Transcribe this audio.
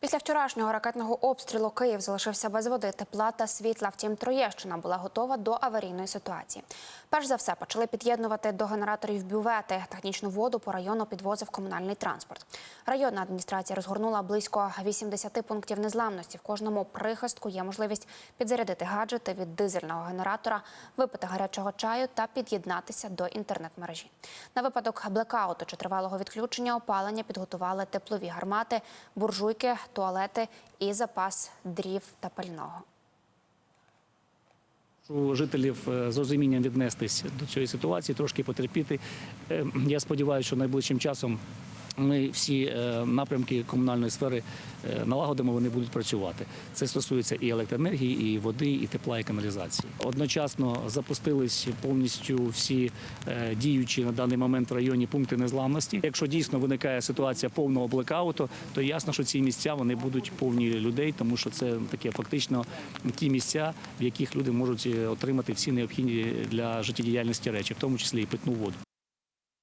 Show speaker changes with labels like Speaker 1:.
Speaker 1: Після вчорашнього ракетного обстрілу Київ залишився без води, тепла та світла. Втім, Троєщина була готова до аварійної ситуації. Перш за все почали під'єднувати до генераторів бювети. Технічну воду по району підвозив комунальний транспорт. Районна адміністрація розгорнула близько 80 пунктів незламності. В кожному прихистку є можливість підзарядити гаджети від дизельного генератора, випити гарячого чаю та під'єднатися до інтернет-мережі. На випадок блекауту чи тривалого відключення опалення підготували теплові гармати, буржуйки, туалети і запас дрів та пального.
Speaker 2: У жителів е, з розумінням віднестись до цієї ситуації, трошки потерпіти. Е, Я сподіваюся, що найближчим часом ми всі е, напрямки комунальної сфери е, налагодимо, вони будуть працювати. Це стосується і електроенергії, і води, і тепла, і каналізації. Одночасно запустились повністю всі е, діючі на даний момент в районі пункти незламності. Якщо дійсно виникає ситуація повного блекауту, то ясно, що ці місця вони будуть повні людей, тому що це таке фактично ті місця, в яких люди можуть отримати всі необхідні для життєдіяльності речі, в тому числі і питну воду.